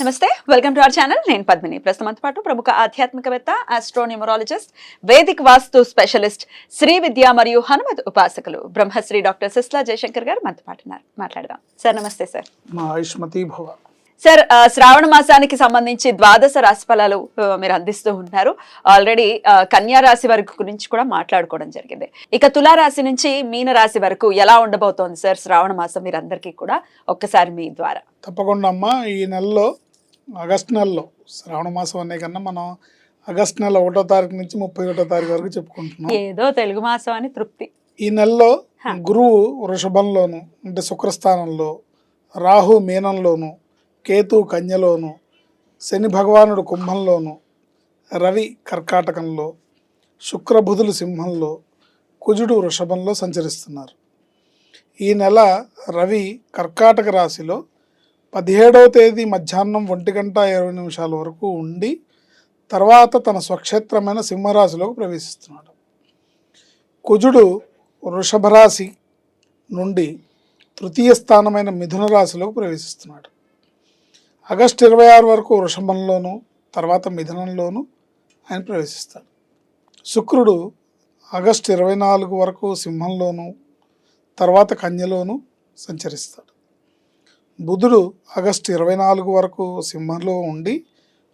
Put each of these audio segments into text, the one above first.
నమస్తే welcome to our channel. నేను పద్మిని. ప్రస్తుతం పాటు ప్రముఖ ఆధ్యాత్మికవేత్త astronumerologist Vedic vastu specialist Shri విద్య మరియు హనుమత్ ఉపాసకులు బ్రహ్మశ్రీ డాక్టర్ సిస్లా జయశంకర్ గారు మనతో పాటు మాట్లాడదాం. సార్ నమస్తే సార్. మా ఆయుష్మతి భవ. సార్ శ్రావణ మాసానికి సంబంధించి ద్వాదశ రాశి ఫలాలు మీరు అందిస్తూ ఉన్నారు. ఆల్రెడీ కన్యా రాశి వరకు గురించి కూడా మాట్లాడుకోవడం జరిగింది. ఇక తులా రాశి నుంచి మీన రాశి వరకు ఎలా ఉండబోతోంది సార్ శ్రావణ మాసం మీరు అందరికీ కూడా ఒక్కసారి మీ ద్వారా? తప్పకుండా అమ్మ ఈ నెలలో ఆగస్ట్ నెలలో శ్రావణ మాసం అనే కన్నా మనం ఆగస్ట్ నెల ఒకటో తారీఖు నుంచి ముప్పై ఒకటో తారీఖు వరకు చెప్పుకుంటున్నాం. ఏదో తెలుగు మాసం అని తృప్తి. ఈ నెలలో. గురువు వృషభంలోను అంటే శుక్రస్థానంలో రాహు మీనంలోను కేతు కన్యలోను శని భగవానుడు కుంభంలోను రవి కర్కాటకంలో శుక్రబుధులు సింహంలో కుజుడు వృషభంలో సంచరిస్తున్నారు. ఈ నెల రవి కర్కాటక రాశిలో పదిహేడవ తేదీ మధ్యాహ్నం ఒంటి గంట ఇరవై నిమిషాల వరకు ఉండి తర్వాత తన స్వక్షేత్రమైన సింహరాశిలోకి ప్రవేశిస్తున్నాడు. కుజుడు వృషభరాశి నుండి తృతీయ స్థానమైన మిథున రాశిలోకి ప్రవేశిస్తున్నాడు. ఆగస్టు ఇరవై ఆరు వరకు వృషభంలోను తర్వాత మిథునంలోను ఆయన ప్రవేశిస్తాడు. శుక్రుడు ఆగస్టు ఇరవై నాలుగు వరకు సింహంలోను తర్వాత కన్యలోను సంచరిస్తాడు. బుధుడు ఆగస్టు ఇరవై నాలుగు వరకు సింహంలో ఉండి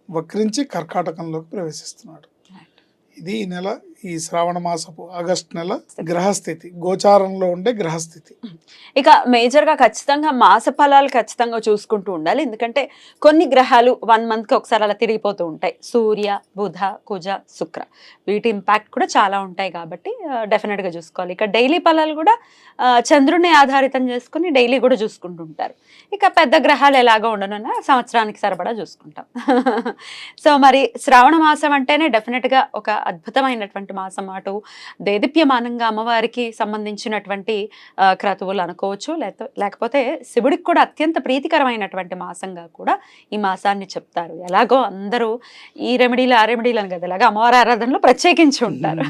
వక్రించి కర్కాటకంలోకి ప్రవేశిస్తున్నాడు. ఇది ఈ నెల ఈ శ్రావణ మాసపు ఆగస్ట్ నెల గ్రహస్థితి గోచారంలో ఉండే గ్రహస్థితి. ఇక మేజర్గా ఖచ్చితంగా మాస ఫలాలు ఖచ్చితంగా చూసుకుంటూ ఉండాలి. ఎందుకంటే కొన్ని గ్రహాలు వన్ మంత్కి ఒకసారి అలా తిరిగిపోతూ ఉంటాయి. సూర్య బుధ కుజ శుక్ర. వీటి ఇంపాక్ట్ కూడా చాలా ఉంటాయి కాబట్టి డెఫినెట్గా చూసుకోవాలి. ఇక డైలీ ఫలాలు కూడా చంద్రుడిని చంద్రుని ఆధారితం చేసుకుని డైలీ కూడా చూసుకుంటూ ఉంటారు. ఇక పెద్ద గ్రహాలు ఎలాగో ఉండనన్నా సంవత్సరానికి సరిపడా చూసుకుంటాం. సో మరి శ్రావణ మాసం అంటేనే డెఫినెట్గా ఒక అద్భుతమైనటువంటి మాసం అటు దేదీప్యమానంగా అమ్మవారికి సంబంధించినటువంటి క్రతువులు అనుకోవచ్చు. లేక లేకపోతే శివుడికి కూడా అత్యంత ప్రీతికరమైనటువంటి మాసంగా కూడా ఈ మాసాన్ని చెప్తారు. ఎలాగో అందరూ ఈ రెమెడీలు ఆ రెమెడీలు అని కదా ఇలాగా అమ్మవారి ఆరాధనలో ప్రత్యేకించి ఉంటారు.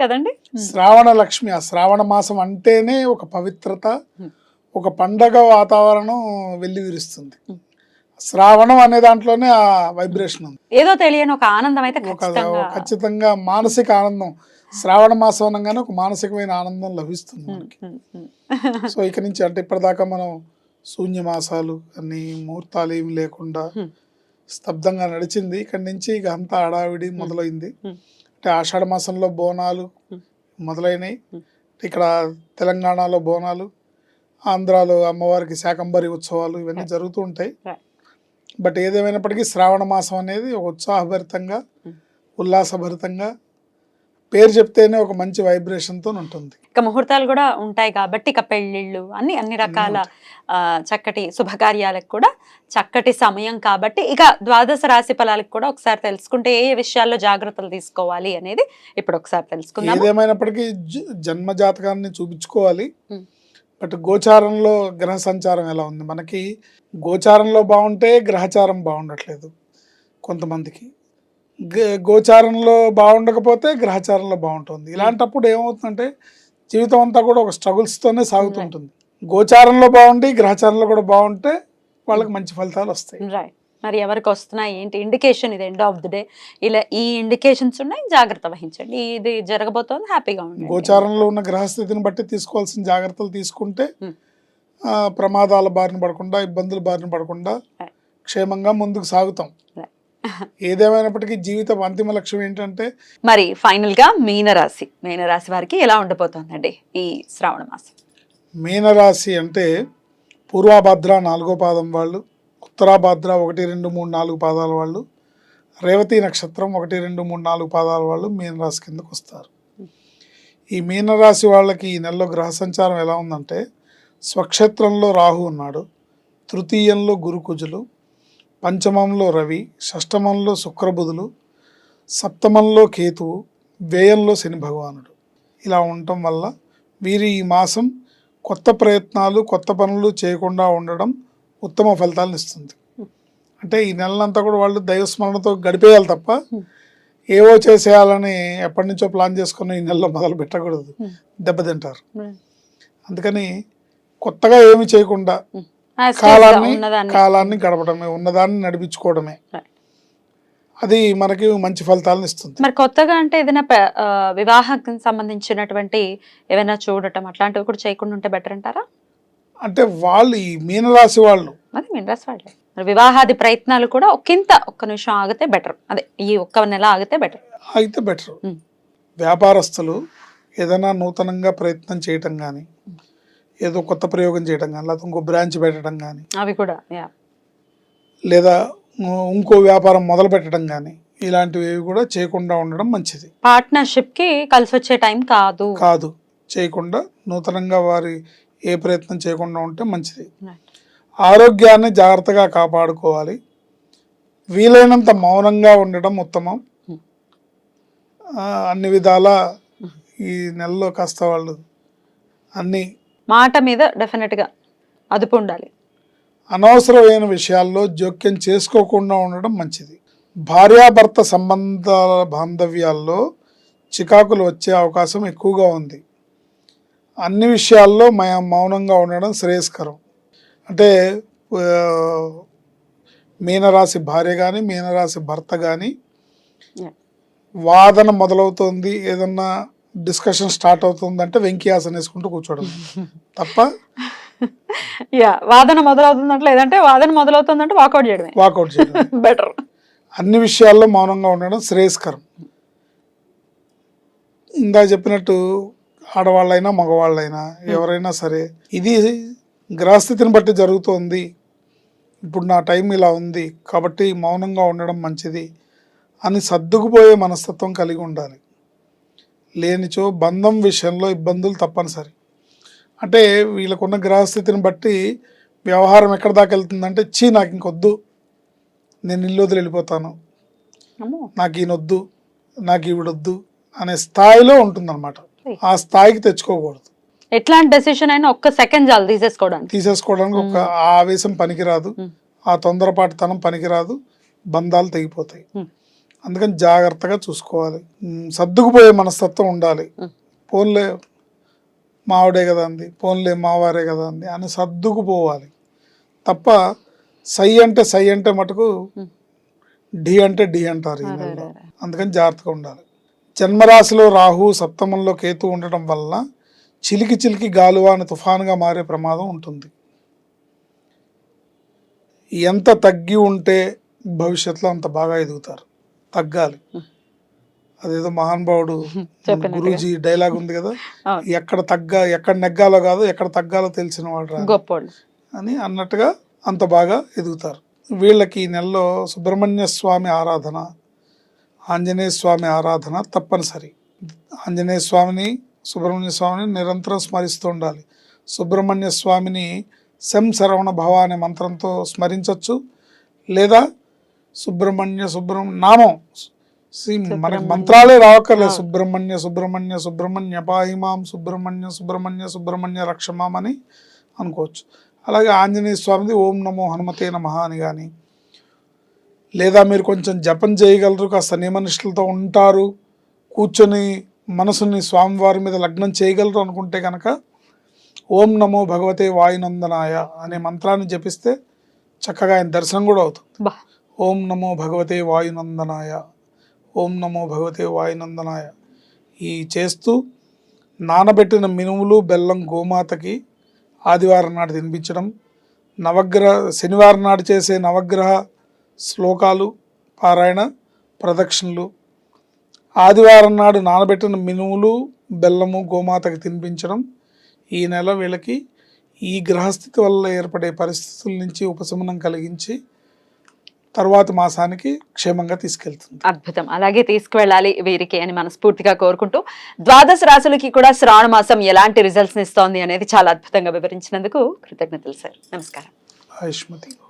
కదండి? శ్రావణ లక్ష్మి ఆ శ్రావణ మాసం అంటేనే ఒక పవిత్రత. ఒక పండగ వాతావరణం వెళ్ళి విరుస్తుంది Hmm. శ్రావణం అనే దాంట్లోనే ఆ వైబ్రేషన్ ఉంది ఏదో తెలియని ఒక ఆనందం అయితే ఒక ఖచ్చితంగా మానసిక ఆనందం శ్రావణ మాసం అనగానే ఒక మానసికమైన ఆనందం లభిస్తుంది మనకి. సో ఇక నుంచి అంటే ఇప్పటిదాకా మనం శూన్య మాసాలు అన్ని ముహూర్తాలు ఏమి లేకుండా. స్తబ్దంగా నడిచింది ఇక్కడి నుంచి ఇక అంతా హడావిడి మొదలైంది. అంటే ఆషాఢ మాసంలో బోనాలు. మొదలైనవి. ఇక్కడ తెలంగాణలో బోనాలు ఆంధ్రాలో అమ్మవారికి శాకంబరి ఉత్సవాలు ఇవన్నీ. జరుగుతూ ఉంటాయి. బట్ ఏదేమైనప్పటికీ శ్రావణ మాసం అనేది ఒక ఉత్సాహభరితంగా. ఉల్లాసభరితంగా పేరు చెప్తేనే ఒక మంచి వైబ్రేషన్తో ఉంటుంది ఇక ముహూర్తాలు కూడా ఉంటాయి కాబట్టి ఇక పెళ్ళిళ్ళు అన్ని అన్ని రకాల చక్కటి శుభకార్యాలకు కూడా చక్కటి సమయం కాబట్టి ఇక ద్వాదశ రాశి ఫలాలకు కూడా ఒకసారి తెలుసుకుంటే ఏ విషయాల్లో జాగ్రత్తలు తీసుకోవాలి అనేది ఇప్పుడు ఒకసారి తెలుసుకుందాం ఏదేమైనప్పటికీ జన్మ జాతకాన్ని చూపించుకోవాలి. బట్ గోచారంలో గ్రహ సంచారం ఎలా ఉంది? మనకి గోచారంలో బాగుంటే గ్రహచారం బాగుండట్లేదు కొంతమందికి. గోచారంలో బాగుండకపోతే గ్రహచారంలో బాగుంటుంది. ఇలాంటప్పుడు ఏమవుతుందంటే జీవితం అంతా కూడా ఒక స్ట్రగుల్స్తోనే సాగుతుంటుంది. గోచారంలో బాగుండి గ్రహచారంలో కూడా బాగుంటే వాళ్ళకి మంచి ఫలితాలు వస్తాయి. మరి ఎవరికి వస్తున్నాయి ఏంటి ఇండికేషన్ ఇది ఎండ్ ఆఫ్ ది డే ఇలా ఈ ఇండికేషన్స్ ఉన్నాయి జాగ్రత్త వహించండి ఇది జరగబోతోంది హ్యాపీగా ఉండండి గోచారంలో ఉన్న గ్రహస్థితిని బట్టి తీసుకోవాల్సిన జాగ్రత్తలు తీసుకుంటే Hmm. ప్రమాదాల బారిన పడకుండా ఇబ్బందుల బారిన పడకుండా. క్షేమంగా ముందుకు సాగుతాం. ఏదేమైనప్పటికీ జీవితం అంతిమ లక్ష్యం ఏంటంటే మరి ఫైనల్గా మీనరాశి మీనరాశి వారికి ఎలా ఉండబోతోందండి ఈ శ్రావణ మాసం మీనరాశి అంటే పూర్వాభద్ర నాలుగో పాదం వాళ్ళు ఉత్తరాభాద్ర ఒకటి రెండు మూడు నాలుగు పాదాల వాళ్ళు రేవతి నక్షత్రం ఒకటి రెండు మూడు నాలుగు పాదాల వాళ్ళు మీనరాశి కిందకు వస్తారు. ఈ మీనరాశి వాళ్ళకి ఈ నెలలో గ్రహ సంచారం ఎలా ఉందంటే స్వక్షేత్రంలో రాహు ఉన్నాడు తృతీయంలో గురుకుజులు పంచమంలో రవి షష్టమంలో శుక్రబుధులు సప్తమంలో కేతువు వ్యయంలో శని భగవానుడు. ఇలా ఉండటం వల్ల వీరి ఈ మాసం కొత్త ప్రయత్నాలు కొత్త పనులు చేయకుండా ఉండడం ఉత్తమ ఫలితాలను ఇస్తుంది. అంటే ఈ నెలలంతా కూడా వాళ్ళు దైవస్మరణతో గడిపేయాలి తప్ప ఏవో చేసేయాలని ఎప్పటి నుంచో ప్లాన్ చేసుకుని ఈ నెలలో మొదలు పెట్టకూడదు. దెబ్బతింటారు అందుకని కొత్తగా ఏమి చేయకుండా కాలాన్ని కాలాన్ని గడపడమే ఉన్నదాన్ని నడిపించుకోవడమే. అది మనకి మంచి ఫలితాలను ఇస్తుంది. మరి కొత్తగా అంటే ఏదైనా వివాహం సంబంధించినటువంటి ఏమైనా చూడటం అట్లాంటివి కూడా చేయకుండా ఉంటే బెటర్ అంటారా? అంటే వాళ్ళు ఈ మీనరాశి వాళ్ళు. అది మినరస్ వాళ్ళే. మరి వివాహాది ప్రయత్నాలు కూడా ఒకంత ఒక్క నిమిషం ఆగితే బెటర్. అదే ఈ ఒక్క నెల ఆగితే బెటర్. అయితే బెటర్. వ్యాపారస్తులు ఏదైనా నూతనంగా ప్రయత్నం చేయటం కానీ ఏదో కొత్త ప్రయోగం చేయటం కానీ లేకపోతే ఇంకో బ్రాంచ్ పెట్టడం కానీ అవి కూడా లేదా ఇంకో వ్యాపారం మొదలు పెట్టడం కానీ ఇలాంటివి కూడా చేయకుండా ఉండడం మంచిది. పార్ట్నర్షిప్కి కలిసి వచ్చే టైం కాదు. కాదు. చేయకుండా నూతనంగా వారి ఏ ప్రయత్నం చేయకుండా ఉంటే మంచిది. ఆరోగ్యాన్ని జాగ్రత్తగా కాపాడుకోవాలి. వీలైనంత మౌనంగా ఉండడం ఉత్తమం. Hmm. అన్ని విధాల ఈ నెలలో కాస్త వాళ్ళు అన్ని మాట మీద డెఫినెట్గా అదుపు ఉండాలి. అనవసరమైన విషయాల్లో జోక్యం చేసుకోకుండా ఉండడం మంచిది. భార్యాభర్త సంబంధాల బాంధవ్యాల్లో చికాకులు వచ్చే అవకాశం ఎక్కువగా ఉంది. అన్ని విషయాల్లో మయ మౌనంగా ఉండడం శ్రేయస్కరం. అంటే మీనరాశి భార్య కానీ మీనరాశి భర్త కానీ. వాదన మొదలవుతోంది ఏదన్నా డిస్కషన్ స్టార్ట్ అవుతుంది అంటే వెంకయాసన వేసుకుంటూ కూర్చోవడం. తప్ప? యా వాదన మొదలవుతుందంటే లేదంటే వాదన మొదలవుతుందంటే వాకౌట్ చేయడమే. వాకౌట్ చేయడం బెటర్ అన్ని విషయాల్లో మౌనంగా ఉండడం శ్రేయస్కరం. ఇందా చెప్పినట్టు ఆడవాళ్ళైనా మగవాళ్ళైనా ఎవరైనా సరే ఇది గ్రహస్థితిని బట్టి జరుగుతోంది. ఇప్పుడు నా టైం ఇలా ఉంది. కాబట్టి మౌనంగా ఉండడం మంచిది అని సర్దుకుపోయే మనస్తత్వం కలిగి ఉండాలి. లేనిచో బంధం విషయంలో ఇబ్బందులు తప్పనిసరి. అంటే వీళ్ళకున్న గ్రహస్థితిని బట్టి వ్యవహారం ఎక్కడ దాకా వెళ్తుందంటే చీ నాకు ఇంకొద్దు. నేను ఇల్లు వదిలి వెళ్ళిపోతాను. నాకు ఈయనొద్దు. నాకు ఈవిడొద్దు అనే స్థాయిలో ఉంటుందన్నమాట. ఆ స్థాయికి తెచ్చుకోకూడదు. ఎట్లాంటి డెసిషన్ అయినా ఒక్క సెకండ్ చాలు తీసేసుకోవడానికి. తీసేసుకోవడానికి ఒక ఆవేశం పనికిరాదు. ఆ తొందరపాటుతనం పనికిరాదు. బంధాలు తెగిపోతాయి. అందుకని జాగ్రత్తగా చూసుకోవాలి. సర్దుకుపోయే మనస్తత్వం ఉండాలి. పోన్లే మావిడే కదా అంది పోన్లే మావారే కదా అంది అని సర్దుకుపోవాలి. తప్ప సై అంటే సై అంటే మటుకు. డి అంటే డి అంటారు. అందుకని జాగ్రత్తగా ఉండాలి. జన్మరాశిలో రాహు సప్తమంలో కేతు ఉండటం వల్ల చిలికి చిలికి గాలువాన తుఫానుగా మారే ప్రమాదం ఉంటుంది. ఎంత తగ్గి ఉంటే భవిష్యత్తులో అంత బాగా ఎదుగుతారు. తగ్గాలి. అదేదో మహానుభావుడు. గురూజీ డైలాగ్ ఉంది కదా. ఎక్కడ తగ్గ ఎక్కడ నెగ్గాలో కాదు ఎక్కడ తగ్గాలో తెలిసిన వాడు అని అన్నట్టుగా అంత బాగా ఎదుగుతారు. వీళ్ళకి ఈ నెలలో సుబ్రహ్మణ్య స్వామి ఆరాధన ఆంజనేయ స్వామి ఆరాధన తప్పనిసరి. ఆంజనేయ స్వామిని సుబ్రహ్మణ్య స్వామిని నిరంతరం స్మరిస్తూ ఉండాలి. సుబ్రహ్మణ్య స్వామిని శం శరవణ భవ అనే మంత్రంతో స్మరించవచ్చు లేదా సుబ్రహ్మణ్య సుబ్రహ్మణ్య నామం. మనకి మంత్రాలే రావక్కర్లేదు. సుబ్రహ్మణ్య సుబ్రహ్మణ్య సుబ్రహ్మణ్య పాహిమాం సుబ్రహ్మణ్య సుబ్రహ్మణ్య సుబ్రహ్మణ్య రక్షమాం అని అనుకోవచ్చు. అలాగే ఆంజనేయ స్వామిది ఓం నమో హనుమతే నమః అని కానీ లేదా మీరు కొంచెం జపం చేయగలరు కాస్త నియమనిష్టలతో ఉంటారు కూర్చొని మనసుని స్వామివారి మీద లగ్నం చేయగలరు అనుకుంటే కనుక ఓం నమో భగవతే వాయునందనాయ అనే మంత్రాన్ని జపిస్తే చక్కగా ఆయన దర్శనం కూడా అవుతుంది. ఓం నమో భగవతే వాయునందనాయ ఓం నమో భగవతే వాయునందనాయ ఈ చేస్తూ నానబెట్టిన మినుములు బెల్లం గోమాతకి ఆదివారం నాడు తినిపించడం నవగ్రహ శనివారం నాడు చేసే నవగ్రహ శ్లోకాలు పారాయణ ప్రదక్షిణలు. ఆదివారం నాడు నానబెట్టిన మినుములు బెల్లము గోమాతకి తినిపించడం. ఈ నెల వీళ్ళకి ఈ గ్రహస్థితి వల్ల ఏర్పడే పరిస్థితుల నుంచి ఉపశమనం కలిగించి తరువాత మాసానికి క్షేమంగా తీసుకెళ్తుంది. అద్భుతం. అలాగే తీసుకువెళ్ళాలి వీరికి అని మనస్ఫూర్తిగా కోరుకుంటూ ద్వాదశ రాశులకి కూడా శ్రావణ మాసం ఎలాంటి రిజల్ట్స్ ఇస్తోంది అనేది చాలా అద్భుతంగా వివరించినందుకు కృతజ్ఞతలు సార్. నమస్కారం. ఆయుష్మతి.